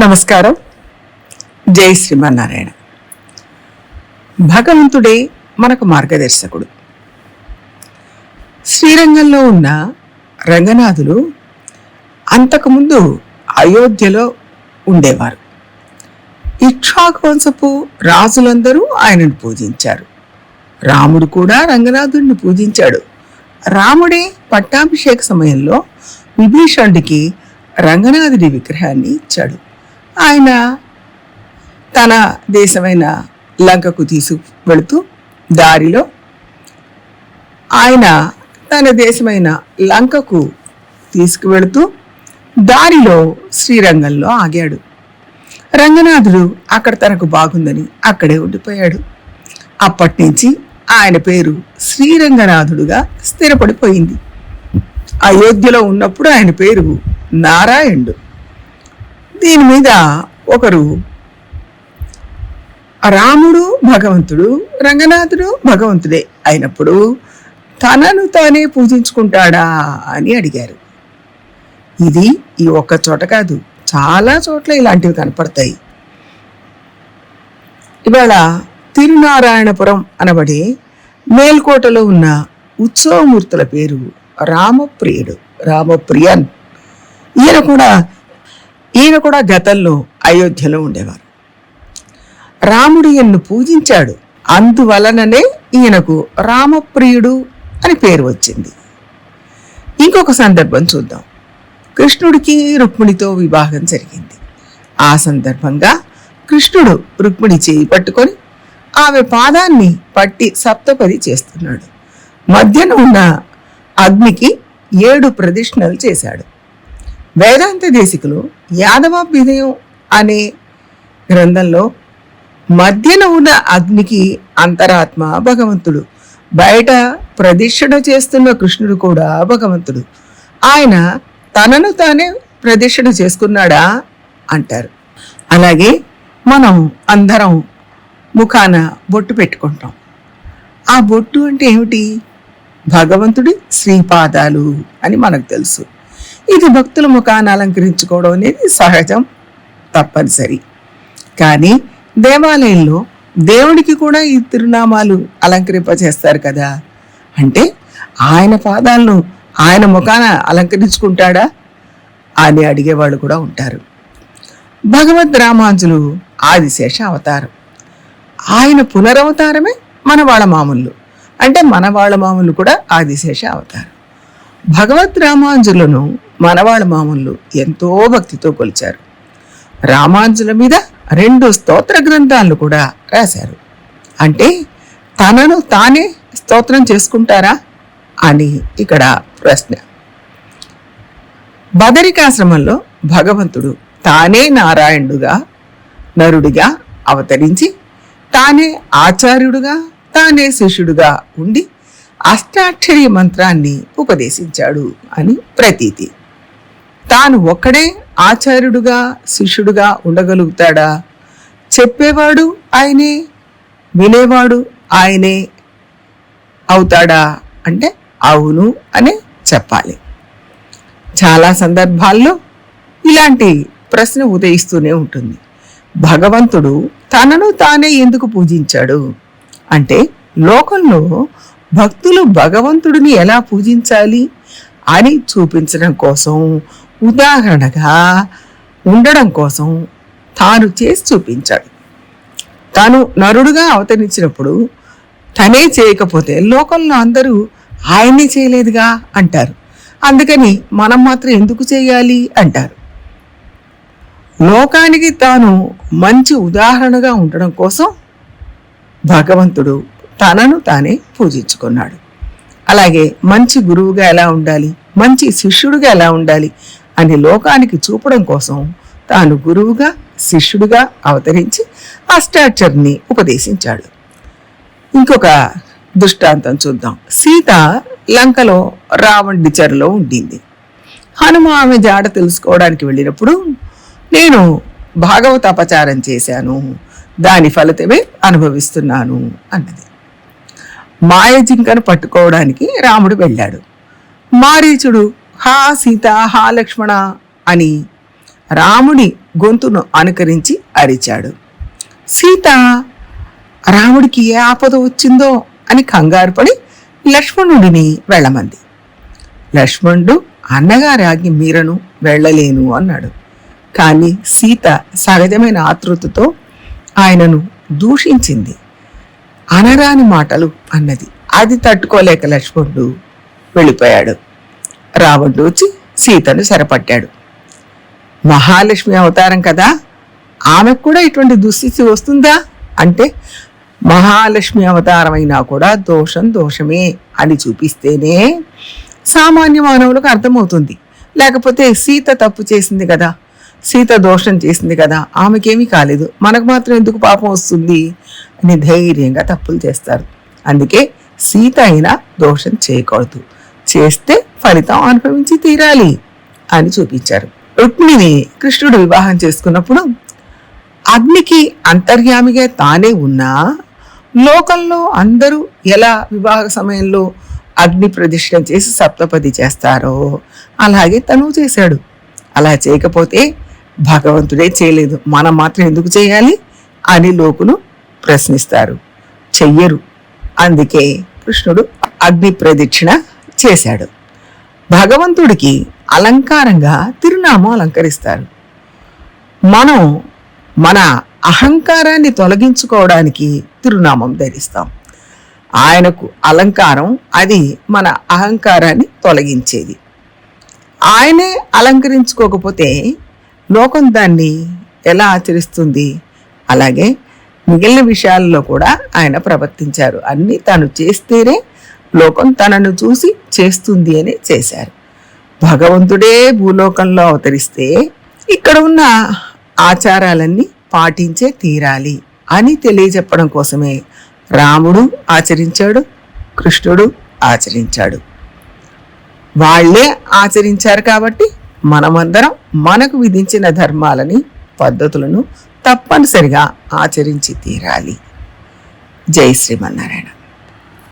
నమస్కారం. జై శ్రీమన్నారాయణ. భగవంతుడే మనకు మార్గదర్శకుడు. శ్రీరంగంలో ఉన్న రంగనాథులు అంతకుముందు అయోధ్యలో ఉండేవారు. ఇక్ష్వాకు వంశపు రాజులందరూ ఆయనను పూజించారు. రాముడు కూడా రంగనాథుడిని పూజించాడు. రాముడే పట్టాభిషేక సమయంలో విభీషణుడికి రంగనాథుడి విగ్రహాన్ని ఇచ్చాడు. ఆయన తన దేశమైన లంకకు తీసుకువెళుతూ దారిలో ఆయన తన దేశమైన లంకకు తీసుకువెళుతూ దారిలో శ్రీరంగంలో ఆగాడు. రంగనాథుడు అక్కడ తనకు బాగుందని అక్కడే ఉండిపోయాడు. అప్పటి నుంచి ఆయన పేరు శ్రీరంగనాథుడుగా స్థిరపడిపోయింది. అయోధ్యలో ఉన్నప్పుడు ఆయన పేరు నారాయణుడు. దీని మీద ఒకరు రాముడు భగవంతుడు రంగనాథుడు భగవంతుడే అయినప్పుడు తనను తానే పూజించుకుంటాడా అని అడిగారు. ఇది ఈ ఒక్క చోట కాదు చాలా చోట్ల ఇలాంటివి కనపడతాయి. ఇవాళ తిరునారాయణపురం అనబడే మేల్కోటలో ఉన్న ఉత్సవమూర్తుల పేరు రామప్రియుడు రామప్రియన్. ఈయన కూడా ఈయన కూడా గతంలో అయోధ్యలో ఉండేవారు. రాముడు ఈయన్ను పూజించాడు. అందువలననే ఈయనకు రామప్రియుడు అని పేరు వచ్చింది. ఇంకొక సందర్భం చూద్దాం. కృష్ణుడికి రుక్మిణితో వివాహం జరిగింది. ఆ సందర్భంగా కృష్ణుడు రుక్మిణి చేయి పట్టుకొని ఆమె పాదాన్ని పట్టి సప్తపది చేస్తున్నాడు. మధ్యన ఉన్న అగ్నికి ఏడు ప్రదక్షిణలు చేశాడు. వేదాంత దేశికులు యాదవాభ్యుదయం అనే గ్రంథంలో మధ్యన ఉన్న అగ్నికి అంతరాత్మ భగవంతుడు. బయట ప్రదక్షిణ చేస్తున్న కృష్ణుడు కూడా భగవంతుడు. ఆయన తనను తానే ప్రదక్షిణ చేసుకున్నాడా? అంటారు. అలాగే మనం అందరం ముఖాన బొట్టు పెట్టుకుంటాం. ఆ బొట్టు అంటే ఏమిటి? భగవంతుడి శ్రీపాదాలు అని మనకు తెలుసు. ఇది భక్తుల ముఖాన్ని అలంకరించుకోవడం అనేది సహజం తప్పనిసరి. కానీ దేవాలయంలో దేవుడికి కూడా ఈ తిరునామాలు అలంకరింపచేస్తారు కదా? అంటే ఆయన పాదాలను ఆయన ముఖాన అలంకరించుకుంటాడా అని అడిగేవాళ్ళు కూడా ఉంటారు. భగవద్ రామాంజులు ఆదిశేష అవతారం. ఆయన పునరవతారమే మన వాళ్ళ మామూలు. అంటే మన వాళ్ళ మామూలు కూడా ఆదిశేష అవతారం. భగవద్ రామాంజులను మనవాళ్ళ మామూలు ఎంతో భక్తితో కొలిచారు. రామాంజుల మీద రెండు స్తోత్ర గ్రంథాలను కూడా రాశారు. అంటే తనను తానే స్తోత్రం చేసుకుంటారా అని ఇక్కడ ప్రశ్న. బదరికాశ్రమంలో భగవంతుడు తానే నారాయణుడుగా నరుడిగా అవతరించి తానే ఆచార్యుడుగా తానే శిష్యుడుగా ఉండి అష్టాక్షరి మంత్రాన్ని ఉపదేశించాడు అని ప్రతీతి. తాను ఒక్కడే ఆచార్యుడుగా శిష్యుడుగా ఉండగలుగుతాడా? చెప్పేవాడు ఆయనే వినేవాడు ఆయనే అవుతాడా అంటే అవును అనే చెప్పాలి. చాలా సందర్భాల్లో ఇలాంటి ప్రశ్న ఉదయిస్తూనే ఉంటుంది. భగవంతుడు తనను తానే ఎందుకు పూజించాడు? అంటే లోకంలో భక్తులు భగవంతుడిని ఎలా పూజించాలి? అని చూపించడం కోసం ఉదాహరణగా ఉండడం కోసం తాను చేసి చూపించాడు. తాను నరుడుగా అవతరించినప్పుడు తనే చేయకపోతే లోకంలో అందరూ ఆయనే చేయలేదుగా అంటారు. అందుకని మనం మాత్రం ఎందుకు చేయాలి అంటారు. లోకానికి తాను మంచి ఉదాహరణగా ఉండడం కోసం భగవంతుడు తనను తానే పూజించుకున్నాడు. అలాగే మంచి గురువుగా ఎలా ఉండాలి? మంచి శిష్యుడిగా ఎలా ఉండాలి? అని లోకానికి చూపడం కోసం తాను గురువుగా శిష్యుడిగా అవతరించి ఆ స్టాచర్ని ఉపదేశించాడు. ఇంకొక దృష్టాంతం చూద్దాం. సీత లంకలో రావణుడి చెరలో ఉండింది. హనుమ ఆమె జాడ తెలుసుకోవడానికి వెళ్ళినప్పుడు నేను భాగవత అపచారం చేశాను. దాని ఫలితమే అనుభవిస్తున్నాను అన్నది. మాయ జింకను పట్టుకోవడానికి రాముడు వెళ్ళాడు. మారీచుడు హా సీత హా లక్ష్మణ అని రాముడి గొంతును అనుకరించి అరిచాడు. సీత రాముడికి ఏ ఆపద వచ్చిందో అని కంగారు పడి లక్ష్మణుడిని వెళ్ళమంది. లక్ష్మణుడు అన్నగారి ఆజ్ఞ మీరను వెళ్ళలేను అన్నాడు. కానీ సీత సహజమైన ఆతృతతో ఆయనను దూషించింది. అనరాని మాటలు అన్నది. అది తట్టుకోలేక లక్ష్మణుడు వెళ్ళిపోయాడు. రావణుడు వచ్చి సీతను సరపట్టాడు. మహాలక్ష్మి అవతారం కదా? ఆమెకు కూడా ఇటువంటి దుస్థితి వస్తుందా? అంటే మహాలక్ష్మి అవతారమైనా కూడా దోషం దోషమే అని చూపిస్తేనే సామాన్య మానవులకు అర్థమవుతుంది. లేకపోతే సీత తప్పు చేసింది కదా? సీత దోషం చేసింది కదా ఆమెకేమీ కాలేదు. మనకు మాత్రం ఎందుకు పాపం వస్తుంది? అని ధైర్యంగా తప్పులు చేస్తారు. అందుకే సీత అయినా దోషం చేయకూడదు. చేస్తే ఫలితం అనుభవించి తీరాలి అని చూపించారు. రుక్మిణిని కృష్ణుడు వివాహం చేసుకున్నప్పుడు అగ్నికి అంతర్యామిగా తానే ఉన్నా లోకంలో అందరూ ఎలా వివాహ సమయంలో అగ్ని ప్రదక్షిణ చేసి సప్తపది చేస్తారో అలాగే తను చేశాడు. అలా చేయకపోతే భగవంతుడే చేయలేదు. మనం మాత్రం ఎందుకు చేయాలి? అని లోకులు ప్రశ్నిస్తారు. చెయ్యరు. అందుకే కృష్ణుడు అగ్ని ప్రదక్షిణ చేశాడు. భగవంతుడికి అలంకారంగా తిరునామం అలంకరిస్తారు. మనం మన అహంకారాన్ని తొలగించుకోవడానికి తిరునామం ధరిస్తాం. ఆయనకు అలంకారం అది మన అహంకారాన్ని తొలగించేది. ఆయనే అలంకరించుకోకపోతే లోకం దాన్ని ఎలా ఆచరిస్తుంది? అలాగే మిగిలిన విషయాల్లో కూడా ఆయన ప్రవర్తించారు. అన్నీ తను చేస్తేనే లోకం తనను చూసి చేస్తుంది అని చేశారు. భగవంతుడే భూలోకంలో అవతరిస్తే ఇక్కడ ఉన్న ఆచారాలన్నీ పాటించే తీరాలి అని తెలియజెప్పడం కోసమే రాముడు ఆచరించాడు కృష్ణుడు ఆచరించాడు. వాళ్ళే ఆచరించారు కాబట్టి మనమందరం మనకు విధించిన ధర్మాలని పద్ధతులను తప్పనిసరిగా ఆచరించి తీరాలి. జై శ్రీమన్నారాయణ